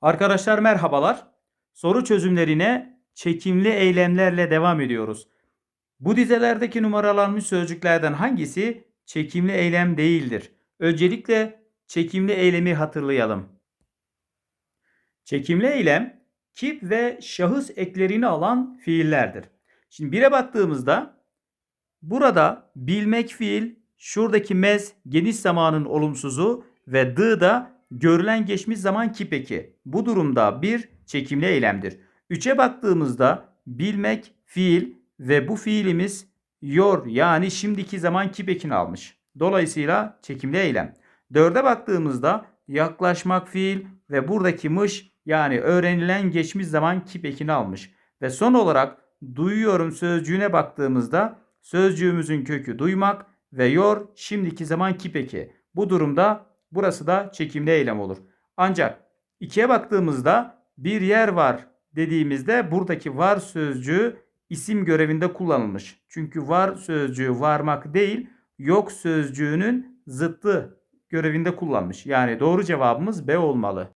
Arkadaşlar merhabalar. Soru çözümlerine çekimli eylemlerle devam ediyoruz. Bu dizelerdeki numaralanmış sözcüklerden hangisi çekimli eylem değildir? Öncelikle çekimli eylemi hatırlayalım. Çekimli eylem kip ve şahıs eklerini alan fiillerdir. Şimdi bire baktığımızda burada bilmek fiil, şuradaki mez geniş zamanın olumsuzu ve dı da görülen geçmiş zaman kip eki. Bu durumda bir çekimli eylemdir. Üçe baktığımızda bilmek fiil ve bu fiilimiz yor yani şimdiki zaman kip ekini almış. Dolayısıyla çekimli eylem. Dörde baktığımızda yaklaşmak fiil ve buradaki mış yani öğrenilen geçmiş zaman kip ekini almış. Ve son olarak duyuyorum sözcüğüne baktığımızda sözcüğümüzün kökü duymak ve yor şimdiki zaman kip eki. Bu durumda burası da çekimli eylem olur. Ancak ikiye baktığımızda bir yer var dediğimizde buradaki var sözcüğü isim görevinde kullanılmış. Çünkü var sözcüğü varmak değil yok sözcüğünün zıttı görevinde kullanmış. Yani doğru cevabımız B olmalı.